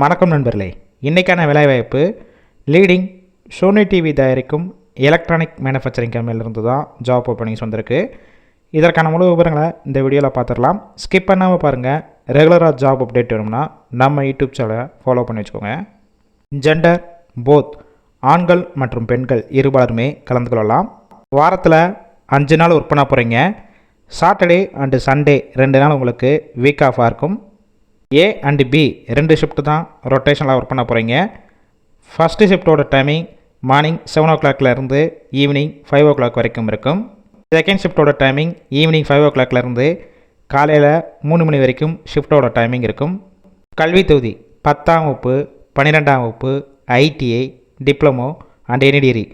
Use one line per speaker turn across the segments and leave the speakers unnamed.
வணக்கம் நண்பர்களே. இன்றைக்கான வேலைவாய்ப்பு லீடிங் சோனி டிவி தயாரிக்கும் எலக்ட்ரானிக் மேனுஃபேக்சரிங் கம்பெனிலிருந்து தான் ஜாப் ஓப்பனிங்ஸ் வந்திருக்கு. இதற்கான முழு விவரங்களை இந்த வீடியோவில் பார்த்துடலாம். ஸ்கிப் பண்ணாமல் பாருங்கள் ரெகுலராக ஜாப் அப்டேட் வேணும்னா நம்ம யூடியூப் சேனலை ஃபாலோ பண்ணி வச்சுக்கோங்க. ஜெண்டர் போத் ஆண்கள் மற்றும் பெண்கள் இருபாலருமே கலந்து கொள்ளலாம். வாரத்தில் அஞ்சு நாள் ஒர்க் பண்ண போகிறீங்க சாட்டர்டே அண்டு சண்டே ரெண்டு நாள் உங்களுக்கு வீக் ஆஃபாக இருக்கும். ஏ அண்டு பி ரெண்டு ஷிஃப்ட் தான் ரொட்டேஷனில் ஒர்க் பண்ண போகிறீங்க ஃபஸ்ட்டு ஷிஃப்ட்டோட டைமிங் மார்னிங் செவன் ஓ கிளாக்லேருந்து ஈவினிங் ஃபைவ் ஓ கிளாக் வரைக்கும் இருக்கும். செகண்ட் ஷிஃப்ட்டோட டைமிங் ஈவினிங் ஃபைவ் ஓ கிளாக்லேருந்து காலையில் மூணு மணி வரைக்கும் ஷிஃப்ட்டோட டைமிங் இருக்கும். கல்வி தொகுதி பத்தாம் வகுப்பு பன்னிரெண்டாம் வகுப்பு ITI diploma and any degree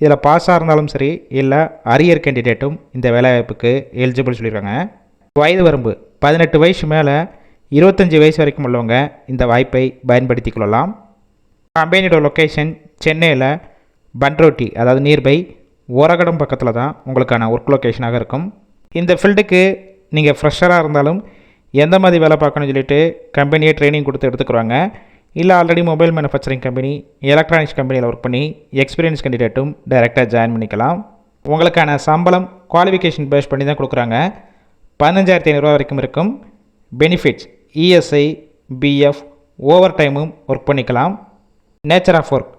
இதில் பாஸாக இருந்தாலும் சரி இல்லை அரியர் கேண்டிடேட்டும் இந்த வேலைவாய்ப்புக்கு எலிஜிபிள் சொல்லியிருக்காங்க வயது வரம்பு பதினெட்டு வயசு மேலே இருபத்தஞ்சி வயசு வரைக்கும் உள்ளவங்க இந்த வாய்ப்பை பயன்படுத்தி கொள்ளலாம். கம்பெனியோட லொக்கேஷன் சென்னையில் பன்ரோட்டி அதாவது நியர்பை ஓரகடம் பக்கத்தில் தான் உங்களுக்கான ஒர்க் லொக்கேஷனாக இருக்கும். இந்த ஃபீல்டுக்கு நீங்கள் ஃப்ரெஷராக இருந்தாலும் எந்த மாதிரி வேலை பார்க்கணும்னு சொல்லிட்டு கம்பெனியே ட்ரைனிங் கொடுத்து எடுத்துக்கிறாங்க இல்லை already mobile manufacturing company electronics கம்பெனியில் ஒர்க் பண்ணி எக்ஸ்பீரியன்ஸ் கேண்டிடேட்டும் டைரெக்டாக ஜாயின் பண்ணிக்கலாம். உங்களுக்கான சம்பளம் குவாலிஃபிகேஷன் பேஸ் பண்ணி தான் கொடுக்குறாங்க. பதினஞ்சாயிரத்தி ஐநூறுரூவா வரைக்கும் இருக்கும். பெனிஃபிட்ஸ் இஎஸ்ஐ பிஎஃப் ஓவர் டைமும் ஒர்க் பண்ணிக்கலாம். நேச்சர் ஆஃப் ஒர்க்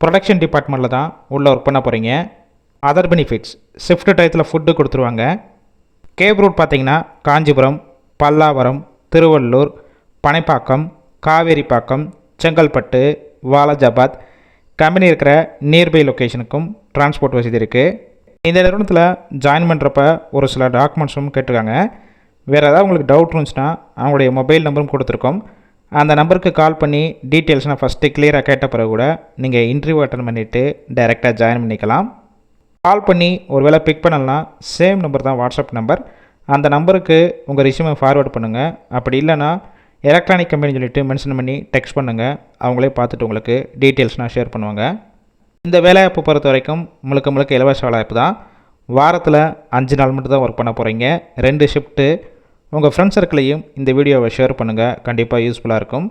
ப்ரொடக்ஷன் டிபார்ட்மெண்ட்டில் தான் உள்ளே ஒர்க் பண்ண போகிறீங்க அதர் பெனிஃபிட்ஸ் ஷிஃப்ட் டயத்தில் ஃபுட்டு கொடுத்துருவாங்க. கேப் ரூட் பார்த்தீங்கன்னா காஞ்சிபுரம் பல்லாவரம் திருவள்ளூர் பனைப்பாக்கம் காவேரிப்பாக்கம் செங்கல்பட்டு வாலாஜாபாத். கம்பெனி இருக்கிற நியர்பை லொக்கேஷனுக்கும் டிரான்ஸ்போர்ட் வசதி இருக்குது இந்த நிறுவனத்தில் ஜாயின் பண்ணுறப்ப ஒரு சில டாக்குமெண்ட்ஸும் கேட்டிருக்காங்க. வேறு ஏதாவது உங்களுக்கு டவுட் இருந்துச்சுன்னா அவங்களுடைய மொபைல் நம்பரும் கொடுத்துருக்கோம். அந்த நம்பருக்கு கால் பண்ணி டீட்டெயில்ஸ்னால் ஃபஸ்ட்டு கிளியராக கேட்ட பிறகு கூட நீங்கள் இன்டர்வியூ அட்டன் பண்ணிவிட்டு டைரெக்டாக ஜாயின் பண்ணிக்கலாம். கால் பண்ணி ஒரு வேளை பிக் பண்ணலன்னா சேம் நம்பர் தான் வாட்ஸ்அப் நம்பர் அந்த நம்பருக்கு உங்கள் ரிசியூமை ஃபார்வேர்ட் பண்ணுங்கள் அப்படி இல்லைன்னா எலக்ட்ரானிக் கம்பெனி சொல்லிவிட்டு மென்ஷன் பண்ணி டெக்ஸ்ட் பண்ணுங்கள் அவங்களே பார்த்துட்டு உங்களுக்கு டீட்டெயில்ஸ்னால் ஷேர் பண்ணுவாங்க. இந்த வேலைவாய்ப்பு பொறுத்த வரைக்கும் முழுக்க முழுக்க இலவச வேலைவாய்ப்பு தான். வாரத்தில் அஞ்சு நாள் மட்டும் தான் ஒர்க் பண்ண போகிறீங்க ரெண்டு ஷிஃப்ட்டு உங்கள் ஃப்ரெண்ட்ஸ் சர்க்கிளையும் இந்த வீடியோவை ஷேர் பண்ணுங்கள் கண்டிப்பாக யூஸ்ஃபுல்லாக இருக்கும்.